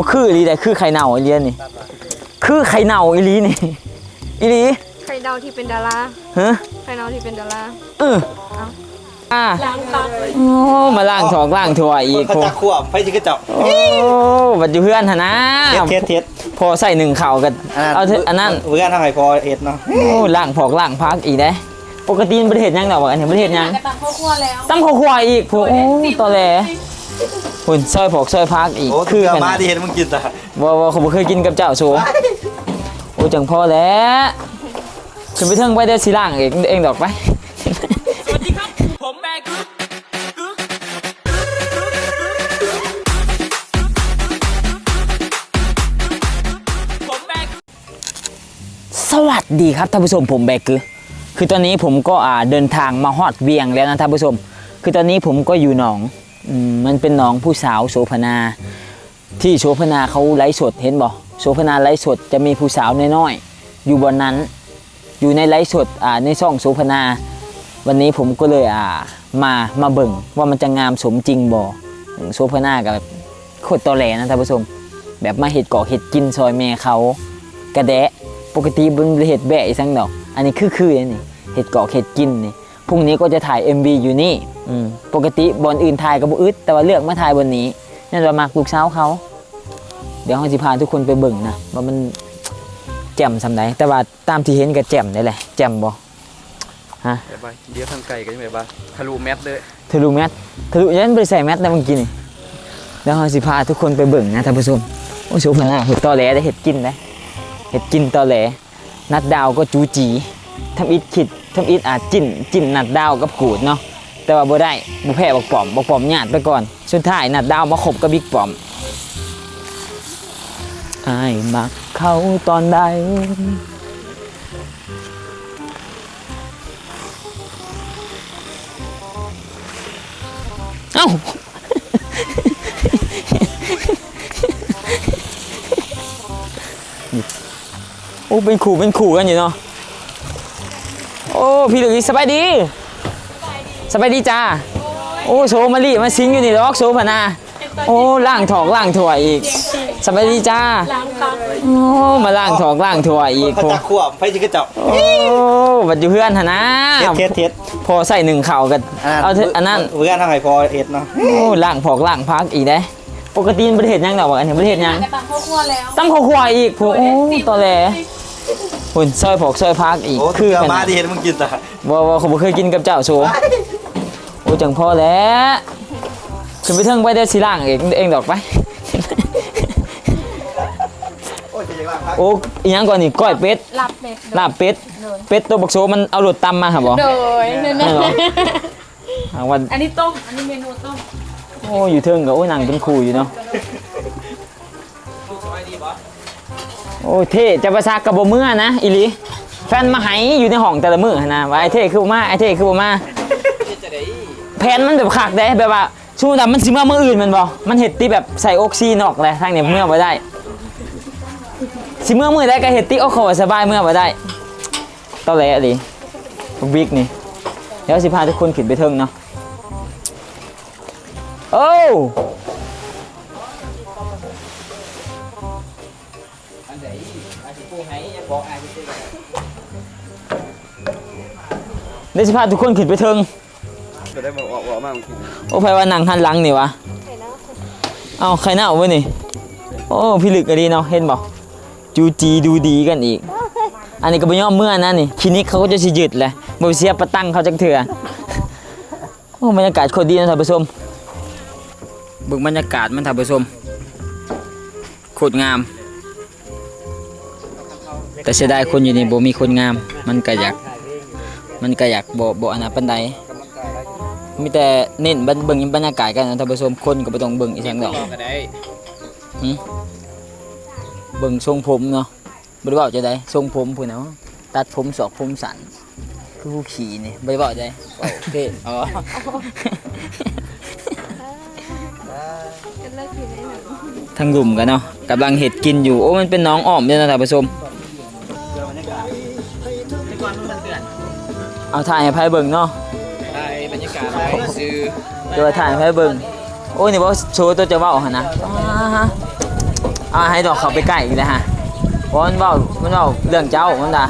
บ่คืออีหลีได้คือไข่เน่าอีหลีนี่ คือไข่เน่าอีหลีนี่อีหลีไข่ดาวที่เป็นดาราฮะไข่ดาวที่เป็นดาราเอออ่าล้างตาโอ้มาล้างถอกล้างถั่วอีกเขาโอ้จะขวบไฟจิกระเจาะโอ้บัดอยู่เพื่อนหนนะเท็ดเท็ดเท็ดพอใส่หนึ่งเข่ากันเอาเถอะอันนั้นเพื่อนทำไมพอเอ็ดเนาะโอ้ล่างผอกล่างพักอีกได้ปกติมันประเทศยังดอกวะอันนี้ประเทศยังกระตังข้าวคั่วแล้วตั้งข้าวควายอีกโอ้ตอแหล หุ่นซอยผอกซอยพักอีกโอ้คืคืออกันมานะที่เห็นมึงกินแต่ว่าว่าเขาบ่เคยกินกับเจ้าโซโอ้จังพอแล้วขึ้นไปเทิงไปเดี๋ยวสิล่างเองเองดอกไปสวัสดีครับท่านผู้ชมผมแบกคือคือตอนนี้ผมก็อ่าเดินทางมาฮอดเวียงแล้วนะท่านผู้ชม คือตอนนี้ผมก็อยู่หนอง อืมมันเป็นหนองผู้สาวโสภณาที่โสภณาเขาไลฟ์สดเห็นบ่โสภณาไลฟ์สดจะมีผู้สาวน้อยๆอยู่บนนั้น อยู่ในไลฟ์สดอ่าในช่องโสภณาวันนี้ผมก็เลยอ่ามามาเบิ่งว่ามันจะงามสมจริงบ่โสภณากับแบบโคตรตอแหลนะท่านผู้ชมแบบมาเห็ดเกาะเห็ดกินซอยแม่เขากระแดะปกติบนเห็ดแบะอีสังดอก อันนี้คือคือนี่เห็ดเกาะเห็ดกินนี่ พรุ่งนี้ก็จะถ่าย MV อยู่นี่อืมปกติบอลอื่นถ่ายกับบุอึดแต่ว่าเลือกมาถ่ายบนนี้นั่นเรามากลูกเช้าวเขา เดี๋ยวเราจะพาทุกคนไปเบิ่งนะว่ามันแจ่มสำไหนแต่ว่าตามที่เห็นก็แจ่มได้แหละแจ่มบ่ไปบ้าเดี๋ยวทางไก่กันยังไงบ้าทะลุแมสเลยทะลุแมสทะลุยันไปใส่แมสได้เมื่อกี้นี่แล้วเราสิพาทุกคนไปเบิ่งนะท่านผู้ชมโอ้โชว์พลังเห็ดตอแหลได้เห็ดกินได้เห็ดกินตอแหลนัดดาวก็จูจีทำอิดขิด ทำอิดอาจจิ้นจิ้นนัดดาวกับกูดเนาะแต่ว่าบ่ได้บ่แพ้บักปอมบักปอมญาติไปก่อนสุดท้ายนัดดาวมาขบกับบิ๊กปอมอายมักเขาตอนใดเอ้าโอ้เป็นขู่เป็นขู่กันอยู่เนาะ อ้พี่เหลือสบายดีสบายดีจ้าโอ้โซมาลีมาซิงอยู่นี่ดอกโซพะนาโอ้ล่างถอกล่างถั่วอีกสบายดีจ้าล้างตาโอ้มาล่างถอกล่างถั่วอีกเขาโอ้จะขวบไฟจิกระเจาะโอ้บัดอยู่เพื่อนหนนะเท็ดเท็ดเท็ดพอใส่หนึ่งเข่ากันเอาเถอะอันนั้นเพื่อนทำไมพอเอ็ดเนาะโอ้ล่างผอกล่างพักอีกได้ปกติมันประเทศยังดอกวะอันนี้ประเทศยังกระตังข้าวคั่วแล้วตั้งข้าวควายอีกโอ้ตอแหล หุ่นซอยผอกซอยพักอีกโอ้คืคืออกันมานะที่เห็นมึงกินแต่ว่าว่าเขาบ่เคยกินกับเจ้าโซโอ้จังพอแล้วขึ้นไปเทิงไปเดี๋ยวสิล่างเองเองดอกไป โอ้ยจะยังพักโอ้อีหยังก่อนนี่ก้อยเป็ดหลับเป็ดลาบเป็ดเป็ดตัวบักโซมันเอารถตำมาครับบ่ โดยนั่นนั่นเหรอหาวันอันนี้ต้ม อันนี้เมนูต้มโอ้อยู่เทิงก็โอ้นั่งเป็นครูอยู่เนาะ โอ้เท่จะประชากกับบ่เมื่อนะอีหลีแฟนมาไหอยู่ในห้องแต่ละมือนะว่าไอเท่คือบ่มาไอเท่คือบ่มาแผนมันแบบคักได้แบบว่าชูดำมันสิมาเมื่ออื่นมันบ่มันเห็ดที่แบบใส่ออกซีนอกเลยทางเนี่ยเมื่อบ่ได้สิเมื่อมือได้ก็เห็ดที่โอ้โหสบายเมื่อบ่ได้ตอแหลอะดิบิ๊กนี่เดี๋ยวสิพาทุกคนขึ้นไปเทิงเนาะโอ้ เดี๋ยวสิพาทุกคนขึ้นไปเทิงจะได้บอกว่าว่ามาเมื่อกี้โอ้ไผว่านั่งหันหลังนี่วะเอาใครหน้าเอาไว้นี่ โอ้พี่ลึกอะดีเนาะเห็นบ่จูจีดูดีกันอีก อันนี้ก็บ่ยอมเมื่อนะนี่คลินิกเขาก็จะสิหยุดแหละบ่เสียประตังเขาจักเถื่อโอ้บรรยากาศโคตรดีนะท่านผู้ชมเบิ่งบรรยากาศมันท่านผู้ชมโคตรงาม แต่เสียดายคนอยู่นี่บ่มีคนงาม มันก็อยาก มันก็อยากบ่บ่อันนั้นปานใดมีแต่เน้นเบิ่งเบิ่งบรรยากาศกันนะท่านผู้ชมคนก็บ่ต้องเบิ่งอีหยังดอกก็ได้เบิ่งทรงผมเนาะบ่ได้เว้าจะได้ทรงผมพุ่นเนาะตัดผมสอกผมสั้นคือผู้ขี่นี่บ่ได้เว้าจะได้โอเคอ๋อจะเลิกกินได้หนึ่งทั้งหลุมกันเนาะกำลังเห็ดกินอยู่ โอ้ มันเป็นน้องอ้อมด้วยนะท่านผู้ชม เอาถ่ายให้ไผเบิ่งเนาะได้บรรยากาศได้ซื้อเดี๋ยวถ่ายให้ไผเบิ่งโอ้ยนี่บ่โชว์ตัวจะเว้าหั่นนะอ่าฮะเอาให้ดอกเขาไปใกล้อีกแล้วฮะเพราะมันเว้ามันเว้าเรื่องเจ้ามันด่า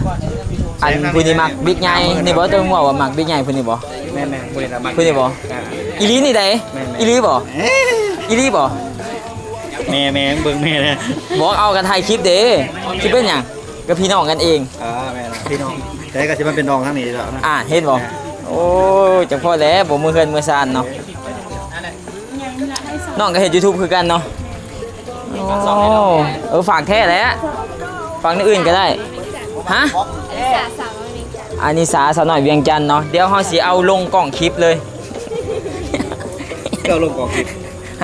อันผู้นี้มักบิ๊กใหญ่นี่บ่ต้องว่าว่ามักบิ๊กใหญ่ผู้นี้บ่แม่แม่บริษัทมาผู้นี้บ่อีหลีนี่ใดอีหลีบ่อีหลีบ่แม่แม่เบิ่งแม่เลยบอกเอากันถ่ายคลิปเด้คลิปเป็นหยังก็พี่น้องกันเองอ่าแม่นะพี่น้อง แต่ก็จะมันเป็นน้องทั้งนี้แล้วนะอ่าเห็นบ่โอ้ยจังพอแล้วบ่มือเฮือนมือซานเนาะน้องก็เฮ็ด YouTube คือกันเนาะโอ้เออฝากแท้แหล้วฝากในอื่นก็ได้ฮะสาสาวนี่อันนี้สาสาวน้อยเวียงจันทน์เนาะเดี๋ยวเฮาสิเอาลงกล่องคลิปเลยเก็ลงก่อกิบ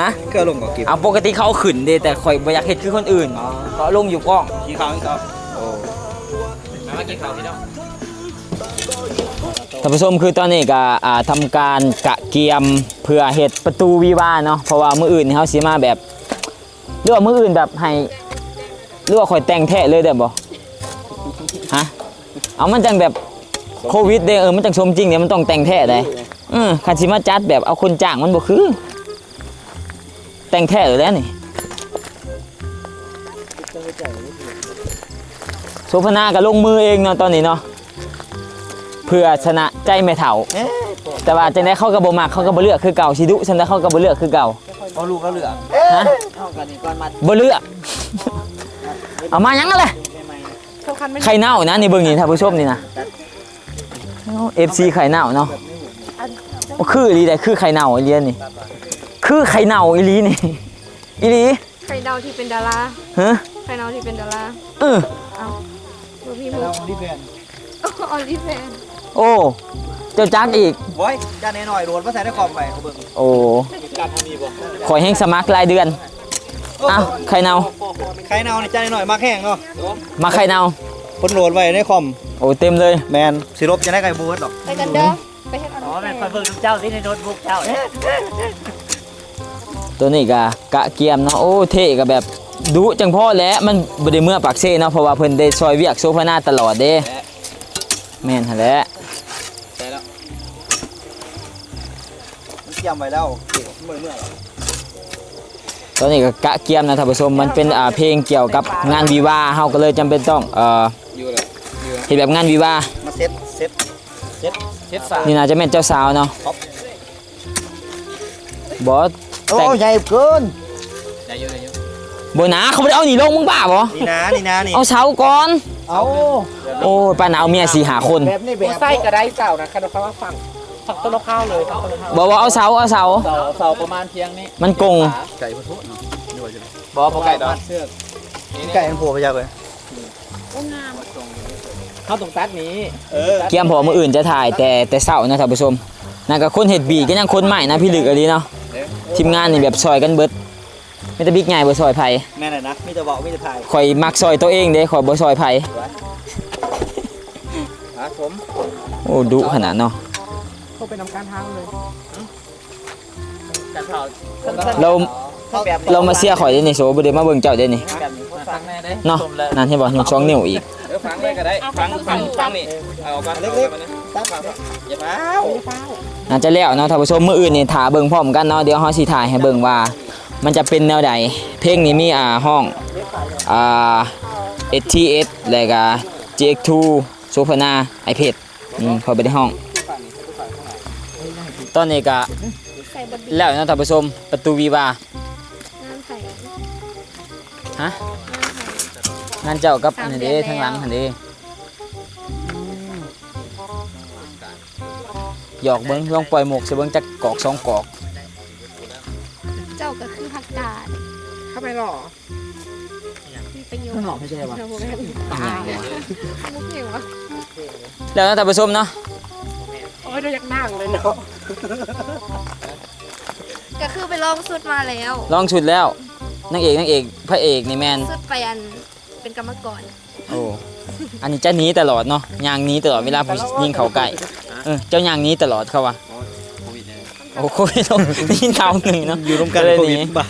ฮะเก็ลงก่อกิบเอาปกติเขาเอาขึ้นเด้แต่ข่อยบ่อยากเฮ็ดคือคนอื่นเขาเอาลงอยู่กล้องกินข้าวกินข้าวโอ้ท่านผู้ชมคือตอนนี้ก็อ่าทำการกะเกียมเพื่อเฮ็ดประตูวิวาห์เนาะเพราะว่ามืออื่นเฮาสิมาแบบหรือว่ามืออื่นแบบให้หรือว่าข่อยแต่งแท้เลยได้บ่ฮะเอามันจังแบบโควิดเด้เออมันจังสมจริงเนี่ยมันต้องแต่งแท้ได้เออคันสิมาจัดแบบเอาคนจ้างมันบ่คือ แต่งแท้เลยแล้วนี่โซฟนาก็ลงมือเองเนาะตอนนี้เนาะ เพื่อชนะใจแม่เฒ่า แต่ว่าจังได้เข้ากับบ่มักเขาก็บ่เลือกคือเก่าสิดุฉันได้เข้ากับบ่เลือกคือเก่าเอาลูกเขาเหลือฮะบ่เลือกเอามาหยังกันเลยไข่เน่านะนี่เบิ่งนี่ท่านผู้ชมนี่นะเอฟซีไข่เน่าเนาะโอ้คืออีหลีได้คือไข่เน่าอีหลีอันนี่ คือไข่เน่าอีหลีนี่อีหลีใครเดาที่เป็นดาราฮะใครเดาที่เป็นดาราเออดูพี่มุกเราดีแฟนออลิแฟน โอ้ เจ้าจักอีก ไว้จ้าแน่หน่อยโดนมาใส่ในคอมไปเขาเบิ่งโอ้ขอยแห้งสมัครรายเดือนอ้าวไข่เน่าใครเนาในจ้าแน่หน่อยมาแห้งเนาะมาไข่เน่าคนโหลดไว้ในคอมโอ้เต็มเลย แมนสิลบจะได้ไก่บูดหรอกไปกันเด้อ ไปเฮ็ดอออ๋อลิแม่แฟนนคอยเบิ่งเจ้าที่ในโน้ตบุ๊กเจ้าเนี่ยตัวนี้ก็กะเกียมเนาะโอ้เท่ก็แบบดุจังพ่อแหล้วมันบ่ได้เมื่อปากเซ่เนาะเพราะว่าเพิ่นได้ซอยเวียกโซฟาหน้าตลอดเด้แม่นหั่นแหละ ยมไว้แล้วเมื่อเมื่อตอนนี้ก็กะเกียมนะท่านผู้ชมมันเป็นอ่าเพลงเกี่ยวกับงานวิวาห์เฮาก็เลยจำเป็นต้องเอ่อเฮ็ดแบบงานวิวาห์มาเซ็ตเซ็ตเซ็ตเซ็ตสามนี่น่าจะแม่นเจ้าสาวเนาะครับบ่โอ้แต่งใหญ่เกินบ่หนาเขาบ่ได้เอานี่ลงมึงบ้าบ่นี่นะนี่นะนี่เอาเสาก่อน เอาโอ้ยป้าหนาวเมียสี่หาคน แบบนี้แบบไส้กระไดเจ้านะคันเขาว่าฝั่ง ฝั่งต้นข้าวเลยฝั่งต้นข้าวบอกว่าเอาเสาเอาเสา เสาเสาประมาณเพียงนี้มันกง ไก่พุทธเนาะนี่ว่าจะบ่พอไก่ดอกเชือกไก่มันโผล่ไปยาวเลยเข้าตรงตัดนี้เออเกียมพอมืออื่นจะถ่ายแต่แต่เสานะท่านผู้ชมนั่นก็คนเห็ดบีก็ยังคนใหม่นะพี่ลึกอะไรเนาะทีมงานนี่แบบซอยกันเบิดไม่แต่บิ๊กใหญ่บ่ซอยไผแม่ไหนนะมีแต่บอกมีแต่ถ่ายข่อยมักซอยตัวเองเด้ข่อยบ่ซอยไผครับผมโอ้ดุขนาดเนาะเขา ไปนำการทางเลยจัดเสาเราเข้าแบบเรามาเสียข่อยได้นี่โซบ่ได้มาเบิ่งเจ้าได้นี่แบบนี้ฟังแน่ได้เนาะนั่นเห็นบ่ยกสองนิ้วอีกเออฟังไว้ก็ได้ฟังฟังฟังนี่เอากันเล็กๆตั้งฝั่งอย่าเฝ้าน่าจะแล้วเนาะท่านผู้ชมมื้ออื่นนี่ถ่าเบิ่งพร้อมกันเนาะเดี๋ยวเฮาสิถ่ายให้เบิ่งว่า มันจะเป็นแนวใดเพลงนี้มีอ่าห้องอ่า STS แล้วก็ GX2 โซฟานาไอเพดอืมเขาไปในห้อง ตอนนี้ก็ใส่บดดีแล้วเนาะท่านผู้ชมประตูวีวางานไผ่ฮะงานเจ้ากับอันนี้เด้ทางหลังอันนี้หยอกเบิ้งลองปล่อยหมกใส่เบิ้งจักกอกสองกอก เจ้าก็คือผักกาดเข้าไปหรอมีประโยชน์ข้างนอกไม่ใช่ปะเราบ่แม่นมุกเหนียวอะแล้วเนาะท่านผู้ชมเนาะโอ้ยเราอยากนั่งเลยเนาะ ก็คือไปลองสุดมาแล้วลองชุดแล้วนางเอกนางเอกพระเอกนี่แมน สุดไปอันเป็นกรรมกรโอ้ อันนี้จะหนีตลอดเนาะยางหนี้ตลอดเวลาผู้ยิงเขาใกล้เออเจ้ายางหนี้ตลอดเขาวะโควิดเนี่ยโอ้โหได้ยินข่าวหนึ่งเนาะอยู่ร่วมกันเลยโคหวิดนีเปล่า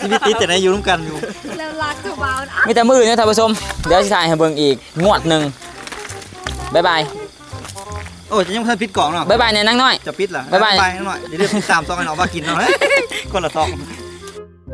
ชีวิตติดแต่ไหนอยู่ร่วมกันอยู่แล้วรักกับวาวนะ มีแต่มือเนี่ยท่านผู้ชม เดี๋ยวจะถ่ายให้เบิ่งอีกงวดหนึ่งบ๊ายบาย โอ้จะยังเพิ่มพิษกล่องเนาะบ๊ายบายเนี่ยนั่งน้อย จะปิดเหรอบ๊ายบาย ไปหน่อยเดี๋ยวเดี๋ยวติดตามซองกันเอาว่ากินเนาะคนละซอง